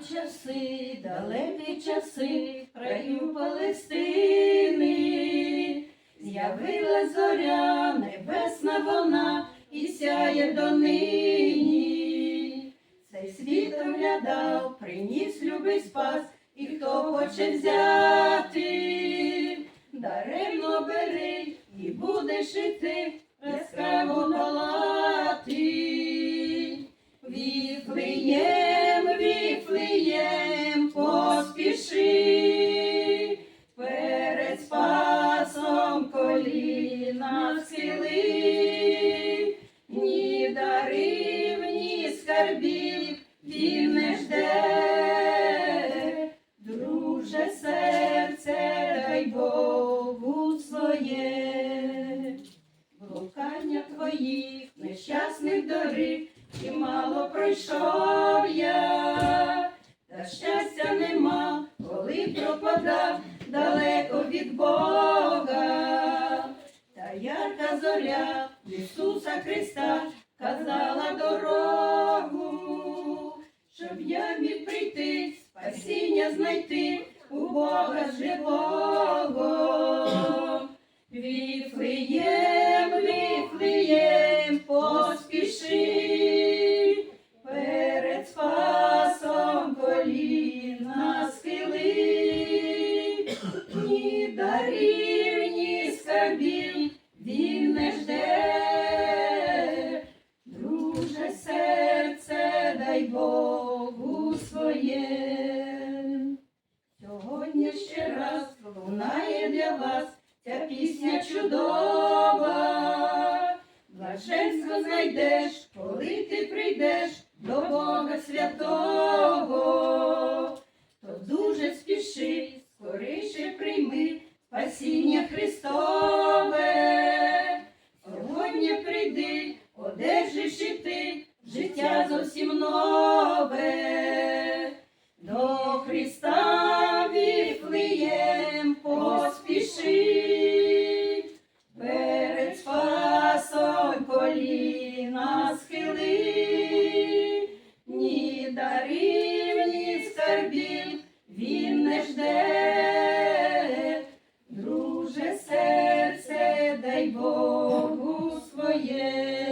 часи, далекі часи, краю Палестини, з'явилась зоря, небесна вона, і сяє донині. Цей світ оглядав, приніс любий спас, і хто хоче взяти, даремно бери, і будеш іти, поспіши, перед спасом коліна схили, ні дарив, ні скарбів він не жде, друже серце, дай Богу своє, блукання твоїх нещасних доріг. І мало пройшов коли далеко від Бога. Та ярка зоря Ісуса Христа казала дорогу, щоб я міг прийти, спасіння знайти у Бога живого. Ні дарів, ні скарбів він не жде, друже серце, дай Богу своє. Сьогодні ще раз лунає для вас ця пісня чудова. Блаженство знайдеш, коли ти прийдеш до Бога святого, жде, друже серце, дай Богу своє.